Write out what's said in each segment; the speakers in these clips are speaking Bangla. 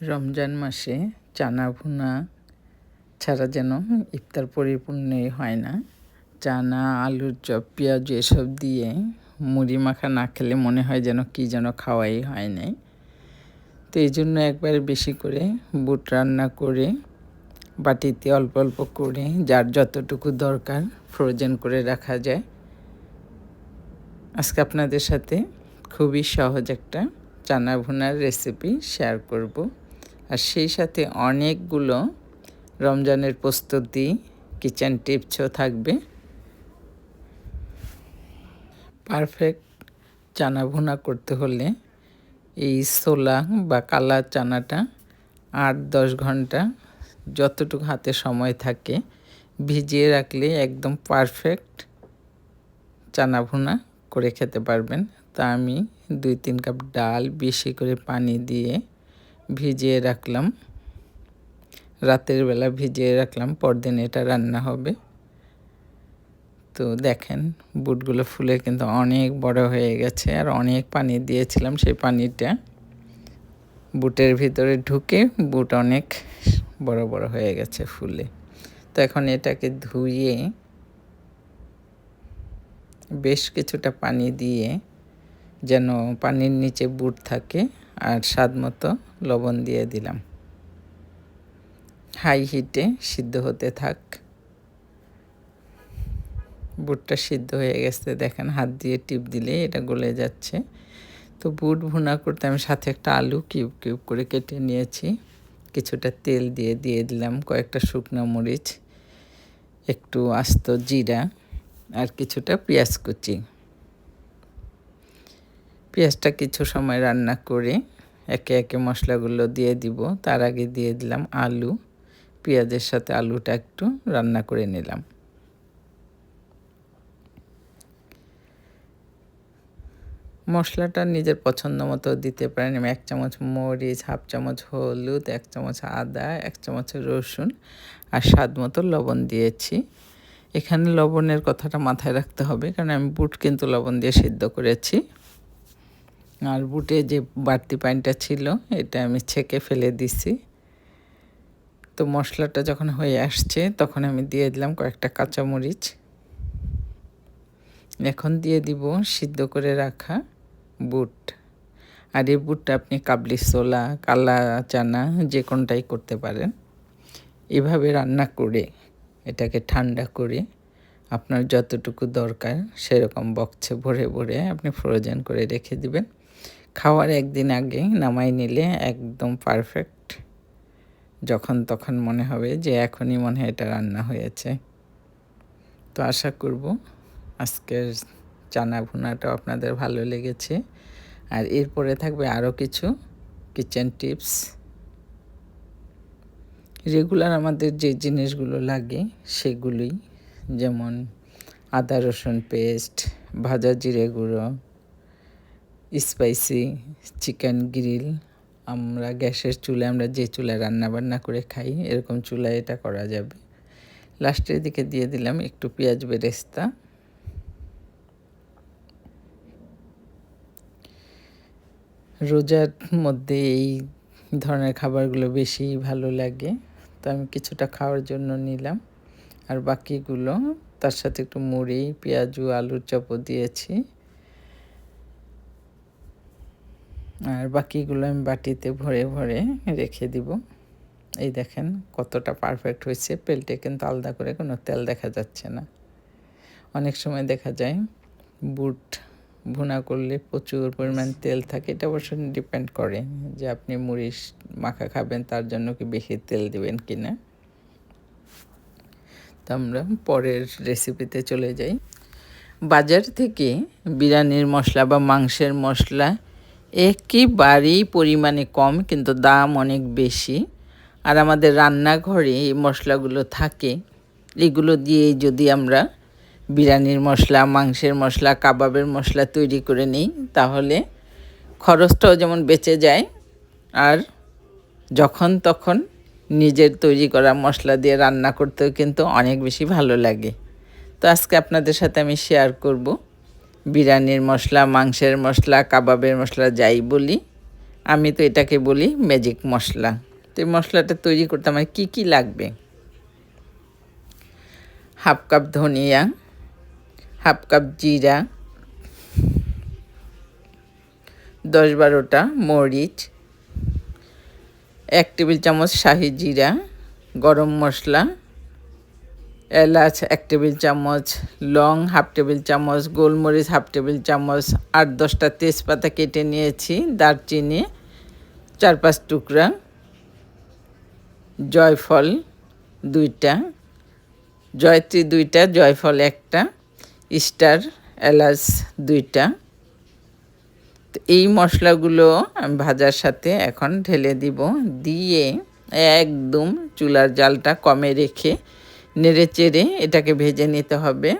রমজান মাসে চানা ভুনা ছাড়া যেন ইফতার পরিপূর্ণই হয় না। চানা, আলুর চপ, পেঁয়াজ এসব দিয়ে মুড়ি মাখা না খেলে মনে হয় যেন কি যেন খাওয়াই হয় নাই। তো এই জন্য একবার বেশি করে বুট রান্না করে, বাটিতে অল্প অল্প করে, যার যতটুকু দরকার ফ্রোজেন করে রাখা যায়। আজকে আপনাদের সাথে খুবই সহজ একটা চানা ভুনার রেসিপি শেয়ার করব। সেই সাথে অনেকগুলো রমজানের প্রস্তুতি কিচেন টিপসও থাকবে। পারফেক্ট চানা ভুনা করতে হলে এই সোলা বা কালা চানাটা আট দশ ঘণ্টা যতটুকু হাতে সময় থাকে ভিজিয়ে রাখলে একদম পারফেক্ট চানা ভুনা করে খেতে পারবেন। তা আমি দুই তিন কাপ ডাল বেশি করে পানি দিয়ে ভিজিয়ে রাখলাম। রাতের বেলা ভিজিয়ে রাখলাম, পরদিন এটা রান্না হবে। তো দেখেন, বুটগুলো ফুলে কিন্তু অনেক বড় হয়ে গেছে আর অনেক পানি দিয়েছিলাম সেই পানিটা। বুটের ভিতরে ঢুকে বুট অনেক বড় বড় হয়ে গেছে ফুলে। তো এখন এটাকে ধুয়ে বেশ কিছুটা পানি দিয়ে যেন পানির নিচে বুট থাকে আর স্বাদ মতো লবণ দিয়ে দিলাম। হাই হিটে সিদ্ধ হতে থাক। বুটটা সিদ্ধ হয়ে গেছে। দেখেন, হাত দিয়ে টিপ দিলে এটা গলে যাচ্ছে। তো বুট ভুনা করতে আমি সাথে একটা আলু কিউব কিউব করে কেটে নিয়েছি। কিছুটা তেল দিয়ে দিয়ে দিলাম, কয়েকটা শুকনো মরিচ, একটু আস্ত জিরা আর কিছুটা পেঁয়াজ কুচি। পেঁয়াজটা কিছু সময় রান্না করে একে একে মশলাগুলো দিয়ে দিব। তার আগে দিয়ে দিলাম আলু। পেঁয়াজের সাথে আলুটা একটু রান্না করে নিলাম। মশলাটা নিজের পছন্দ মতো দিতে পারেন। আমি এক চামচ মরিচ, হাফ চামচ হলুদ, এক চামচ আদা, এক চামচ রসুন আর স্বাদ মতো লবণ দিয়েছি। এখানে লবণের কথাটা মাথায় রাখতে হবে। কারণ আমি বুট কিন্তু লবণ দিয়ে সিদ্ধ করেছি। আর বুটে যে বাড়তি পানিটা ছিল, এটা আমি ছেঁকে ফেলে দিছি। তো মশলাটা যখন হয়ে আসছে, তখন আমি দিয়ে দিলাম কয়েকটা কাঁচামরিচ। এখন দিয়ে দিব সিদ্ধ করে রাখা বুট। আর এই বুটটা আপনি কাবলি ছোলা, কালা চানা, যে কোনটাই করতে পারেন। এভাবে রান্না করে, এটাকে ঠান্ডা করে, আপনার যতটুকু দরকার সেরকম বক্সে ভরে ভরে আপনি ফ্রোজেন করে রেখে দিবেন। খাওয়ার একদিন আগে নামাই নিলে একদম পারফেক্ট যখন তখন মনে হবে যে এখনই মনে হয় এটা রান্না হয়েছে। তো আশা করব আজকের চানা ভুনাটাও আপনাদের ভালো লেগেছে। আর এরপরে থাকবে আরও কিছু কিচেন টিপস রেগুলার আমাদের যে জিনিসগুলো লাগে সেগুলোই। যেমন আদা রসুন পেস্ট ভাজা জিরে গুঁড়ো। স্পাইসি চিকেন গ্রিল আমরা গ্যাসের চুলায় আমরা যে চুলায় রান্না বান্না করে খাই, এরকম চুলায় এটা করা যাবে। লাস্টের দিকে দিয়ে দিলাম একটু পেঁয়াজ বেরেস্তা। রোজার মধ্যে এই ধরনের খাবারগুলো বেশি ভালো লাগে, তো আমি কিছুটা খাওয়ার জন্য নিলাম। আর বাকিগুলো, তার সাথে একটু মুড়ি, পেঁয়াজু, আলুর চপও দিয়েছি। আর বাকিগুলো আমি বাটিতে ভরে ভরে রেখে দিব। এই দেখেন কতটা পারফেক্ট হয়েছে। পেলটে কিন্তু আলাদা করে কোনো তেল দেখা যাচ্ছে না। অনেক সময় দেখা যায় বুট ভুনা করলে প্রচুর পরিমাণ তেল থাকে। এটা অবশ্য ডিপেন্ড করে যে আপনি মুড়ি মাখা খাবেন, তার জন্য কি বেশি তেল দেবেন কি না। তো আমরা পরের রেসিপিতে চলে যাই। বাজার থেকে বিরিয়ানির মশলা বা মাংসের মশলা একেবারেই পরিমাণে কম, কিন্তু দাম অনেক বেশি। আর আমাদের রান্নাঘরে এই মশলাগুলো থাকে। এগুলো দিয়ে যদি আমরা বিরিয়ানির মশলা, মাংসের মশলা, কাবাবের মশলা তৈরি করে নিই, তাহলে খরচটাও যেমন বেঁচে যায়, আর যখন তখন নিজের তৈরি করা মশলা দিয়ে রান্না করতেও কিন্তু অনেক বেশি ভালো লাগে। তো আজকে আপনাদের সাথে আমি শেয়ার করব। বিরিয়ানির মশলা, মাংসের মশলা, কাবাবের মশলা, যাই বলি। আমি তো এটাকে বলি ম্যাজিক মশলা। তো এই মশলাটা তৈরি করতে আমার কী কী লাগবে? হাফ কাপ ধনিয়া, হাফ কাপ জিরা, দশ বারোটা মরিচ, এক টেবিল চামচ শাহি জিরা, গরম মশলা এলাচ এক টেবিল চামচ, লং হাফ টেবিল চামচ, গোলমরিচ হাফ টেবিল চামচ, আট দশটা তেজপাতা কেটে নিয়েছি, দারচিনি, চার পাঁচ টুকরা, জয়ফল দুইটা, জয়ত্রী দুইটা, জয়ফল একটা, স্টার এলাচ দুইটা। এই মশলাগুলো ভাজার সাথে এখন ঢেলে দিব, দিয়ে একদম চুলার জালটা কমে রেখে নেড়ে চেড়ে এটাকে ভেজে নিতে হবে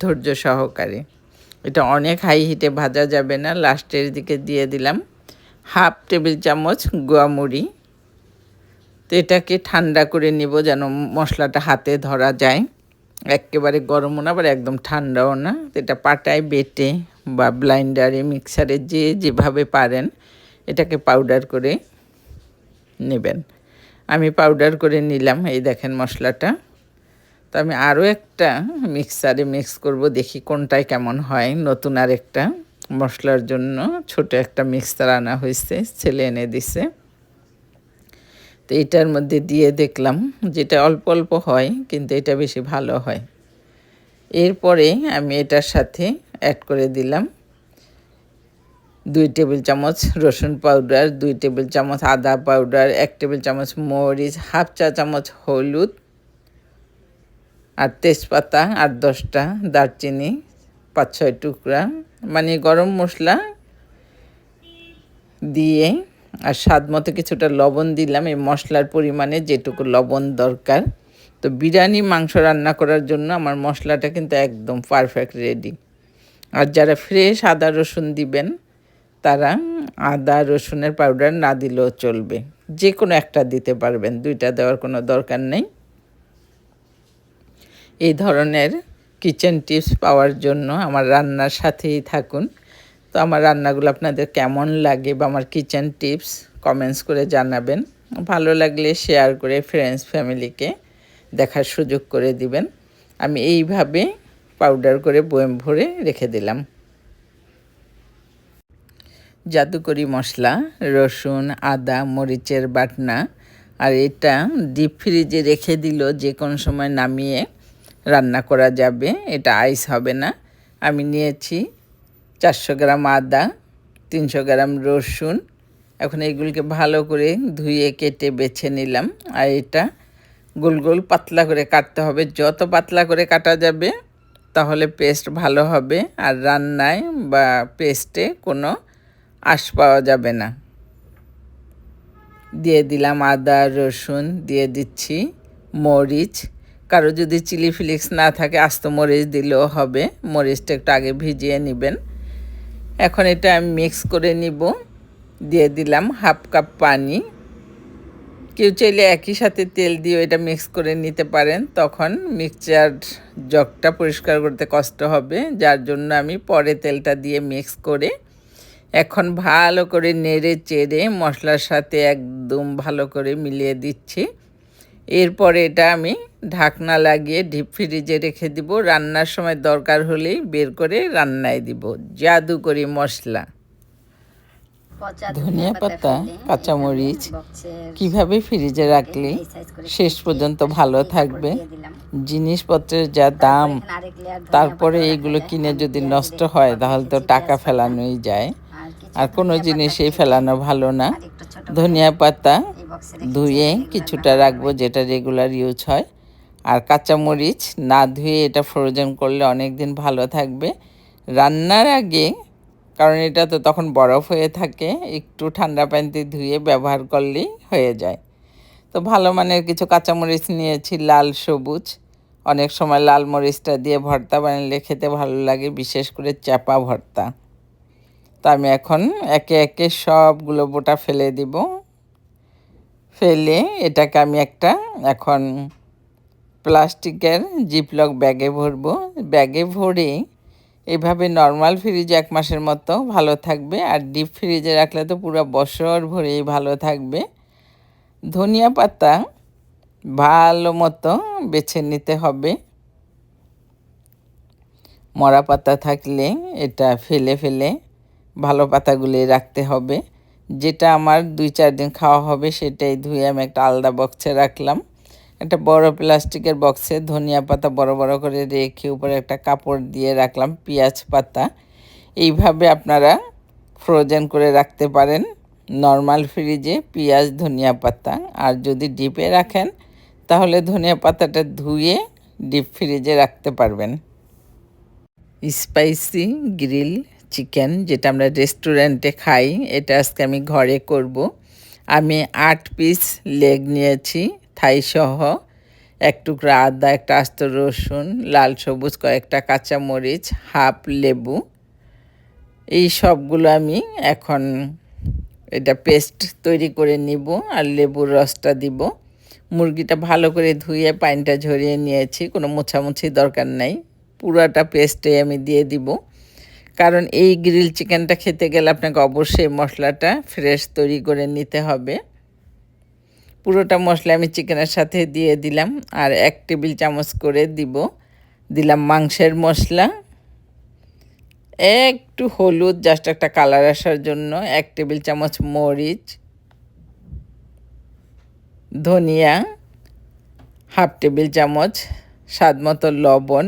ধৈর্য সহকারে। এটা অনেক হাই হিটে ভাজা যাবে না। লাস্টের দিকে দিয়ে দিলাম হাফ টেবিল চামচ গোয়ামুড়ি তো এটাকে ঠান্ডা করে নিব যেন মশলাটা হাতে ধরা যায়। একেবারে গরমও না, আবার একদম ঠান্ডাও না। এটা পাটায় বেটে বা ব্লাইন্ডারে মিক্সারে যে যেভাবে পারেন, এটাকে পাউডার করে নেবেন। আমি পাউডার করে নিলাম, এই দেখেন মশলাটা। তো আমি আরও একটা মিক্সারে মিক্স করব, দেখি কোনটায় কেমন হয়। নতুন আর একটা মশলার জন্য ছোট একটা মিক্সার আনা হয়েছে, ছেলে এনে দিছে। তো এটার মধ্যে দিয়ে দেখলাম যেটা অল্প অল্প হয়, কিন্তু এটা বেশি ভালো হয়। এরপরে আমি এটার সাথে অ্যাড করে দিলাম দুই টেবিল চামচ রসুন পাউডার দুই টেবিল চামচ আদা পাউডার এক টেবিল চামচ মরিচ, হাফ চা চামচ হলুদ আর তেজপাতা আট দশটা, দারচিনি, পাঁচ ছয় টুকরা মানে গরম মশলা দিয়ে আর স্বাদ মতো কিছুটা লবণ দিলাম। এই মশলার পরিমাণে যেটুকু লবণ দরকার। তো বিরিয়ানি, মাংস রান্না করার জন্য আমার মশলাটা কিন্তু একদম পারফেক্ট রেডি আর যারা ফ্রেশ আদা রসুন দিবেন, তারা আদা রসুনের পাউডার না দিলেও চলবে। যে কোনো একটা দিতে পারবেন, দুইটা দেওয়ার কোনো দরকার নেই। এই ধরনের কিচেন টিপস পাওয়ার জন্য আমার রান্নার সাথেই থাকুন। তো আমার রান্নাগুলো আপনাদের কেমন লাগে বা আমার কিচেন টিপস কমেন্টস করে জানাবেন। ভালো লাগলে শেয়ার করে ফ্রেন্ডস ফ্যামিলিকে দেখার সুযোগ করে দিবেন। আমি এইভাবে পাউডার করে বয়েম ভরে রেখে দিলাম। জাদুকরি মশলা, রসুন, আদা, মরিচের বাটনা, আর এটা ডিপ ফ্রিজে রেখে দিল যে কোনো সময় নামিয়ে রান্না করা যাবে, এটা আইস হবে না। আমি নিয়েছি চারশো গ্রাম আদা, তিনশো গ্রাম রসুন। এখন এগুলিকে ভালো করে ধুয়ে কেটে বেছে নিলাম। আর এটা গোল গোল পাতলা করে কাটতে হবে। যত পাতলা করে কাটা যাবে, তাহলে পেস্ট ভালো হবে। আর রান্নায় বা পেস্টে কোনো আশ পাওয়া যাবে না। দিয়ে দিলাম আদা, রসুন, দিয়ে দিচ্ছি মরিচ। কারও যদি চিলি ফ্লিক্স না থাকে, আস্ত মরিচ দিলেও হবে। মরিচটা একটু আগে ভিজিয়ে নেবেন। এখন এটা আমি মিক্স করে নিব। দিয়ে দিলাম হাফ কাপ পানি। কেউ চাইলে একই সাথে তেল দিয়ে এটা মিক্স করে নিতে পারেন। তখন মিক্সচার জগটা পরিষ্কার করতে কষ্ট হবে। যার জন্য আমি পরে তেলটা দিয়ে মিক্স করে এখন ভালো করে নেড়ে চেড়ে মশলার সাথে একদম ভালো করে মিলিয়ে দিচ্ছি। এরপরে এটা আমি ঢাকনা লাগিয়ে ডিপ ফ্রিজে রেখে দিব। রান্নার সময় দরকার হলেই বের করে রান্নায় দিব। জাদু করি মশলা ধনিয়া পাতা কাঁচামরিচ কীভাবে ফ্রিজে রাখলে শেষ পর্যন্ত ভালো থাকবে? জিনিসপত্রের যা দাম তারপরে এইগুলো কিনে যদি নষ্ট হয় তাহলে তো টাকা ফেলানোই যায়। আর কোনো জিনিসই ফেলানো ভালো না। ধনিয়া পাতা ধুয়ে কিছুটা রাখব যেটা রেগুলার ইউজ হয়। আর কাঁচামরিচ না ধুয়ে এটা ফ্রোজেন করলে অনেক দিন ভালো থাকবে। রান্নার আগে, কারণ এটা তো তখন বরফ হয়ে থাকে, একটু ঠান্ডা পানিতে ধুয়ে ব্যবহার করলেই হয়ে যায়। তো ভালো মানের কিছু কাঁচামরিচ নিয়েছি, লাল সবুজ। অনেক সময় লাল মরিচটা দিয়ে ভর্তা বানালে খেতে ভালো লাগে, বিশেষ করে চাপা ভর্তা। তো আমি এখন একে একে সবগুলো বোটা ফেলে দিব। ফেলে এটাকে আমি একটা এখন প্লাস্টিকের জিপলক ব্যাগে ভরবো। ব্যাগে ভরে এভাবে নর্মাল ফ্রিজে এক মাসের মতো ভালো থাকবে আর ডিপ ফ্রিজে রাখলে তো পুরো বছর ভরেই ভালো থাকবে। ধনিয়া পাতা ভালো মতো বেছে নিতে হবে। মরা পাতা থাকলে এটা ফেলে ফেলে ভালো পাতাগুলি রাখতে হবে। যেটা আমার দুই চার দিন খাওয়া হবে সেটাই ধুয়ে আমি একটা আলাদা বক্সে রাখলাম। একটা বড় প্লাস্টিকের বক্সে ধনিয়া পাতা বড় বড় করে রেখে উপরে একটা কাপড় দিয়ে রাখলাম, পেঁয়াজ পাতা। এইভাবে আপনারা ফ্রোজেন করে রাখতে পারেন নর্মাল ফ্রিজে পেঁয়াজ, ধনিয়া পাতা। আর যদি ডিপে রাখেন, তাহলে ধনিয়া পাতাটা ধুয়ে ডিপ ফ্রিজে রাখতে পারবেন। স্পাইসি গ্রিল চিকেন যেটা আমরা রেস্টুরেন্টে খাই, এটা আজকে আমি ঘরে করব। আমি আট পিস লেগ নিয়েছি। থাই সহ এক টুকরা আদা, একটা আস্ত রসুন, লাল সবুজ কয়েকটা কাঁচা মরিচ হাফ লেবু। এই সবগুলো আমি এখন এটা পেস্ট তৈরি করে নিব আর লেবুর রসটা দিব। মুরগিটা ভালো করে ধুয়ে পানিটা ঝরিয়ে নিয়েছি, কোনো মোছামুছি দরকার নাই। পুরাটা পেস্টে আমি দিয়ে দিব। কারণ এই গ্রিল চিকেনটা খেতে গেলে আপনাকে অবশ্যই মশলাটা ফ্রেশ তৈরি করে নিতে হবে। পুরোটা মশলা আমি চিকেনের সাথে দিয়ে দিলাম আর এক টেবিল চামচ করে দিব। দিলাম মাংসের মশলা। একটু হলুদ জাস্ট একটা কালার আসার জন্য এক টেবিল চামচ মরিচ, ধনিয়া, হাফ টেবিল চামচ স্বাদ মতো লবণ,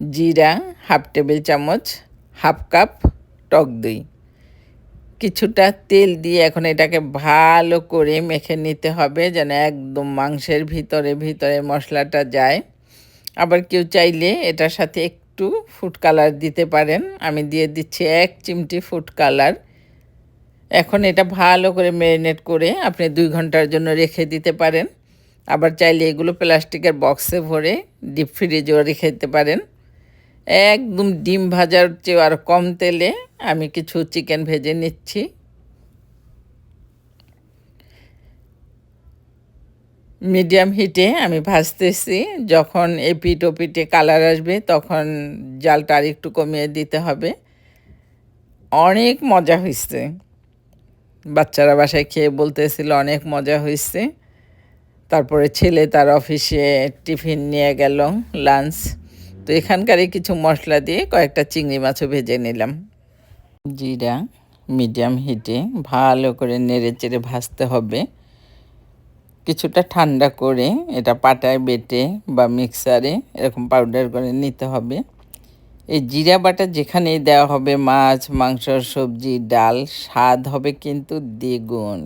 জিরা, হাফ টেবিল চামচ হাফ কাপ টক দই। কিছুটা তেল দিয়ে এখন এটাকে ভালো করে মেখে নিতে হবে, যেন একদম মাংসের ভিতরে ভিতরে মশলাটা যায়। আবার কেউ চাইলে এটার সাথে একটু ফুড কালার দিতে পারেন। আমি দিয়ে দিচ্ছি এক চিমটি ফুড কালার এখন এটা ভালো করে ম্যারিনেট করে আপনি দুই ঘণ্টার জন্য রেখে দিতে পারেন। আবার চাইলে এগুলো প্লাস্টিকের বক্সে ভরে ডিপ ফ্রিজেও রেখে দিতে পারেন। একদম ডিম ভাজার চেয়ে আর কম তেলে আমি কিছু চিকেন ভেজে নিচ্ছি। মিডিয়াম হিটে আমি ভাজতেছি। যখন এপিট ওপিটে কালার আসবে, তখন জালটা আর একটু কমিয়ে দিতে হবে। অনেক মজা হয়েছে বাচ্চারা বাসায় খেয়ে বলতেছিল, অনেক মজা হয়েছে তারপরে ছেলে তার অফিসে টিফিন নিয়ে গেল, লাঞ্চ। তো এখানকারই কিছু মশলা দিয়ে কয়েকটা চিংড়ি মাছও ভেজে নিলাম। জিরা মিডিয়াম হিটে ভালো করে নেড়ে চেড়ে ভাজতে হবে। কিছুটা ঠান্ডা করে এটা পাটায় বেটে বা মিক্সারে এরকম পাউডার করে নিতে হবে। এই জিরা বাটা যেখানেই দেওয়া হবে, মাছ, মাংস, সবজি, ডাল, স্বাদ হবে কিন্তু দ্বিগুণ।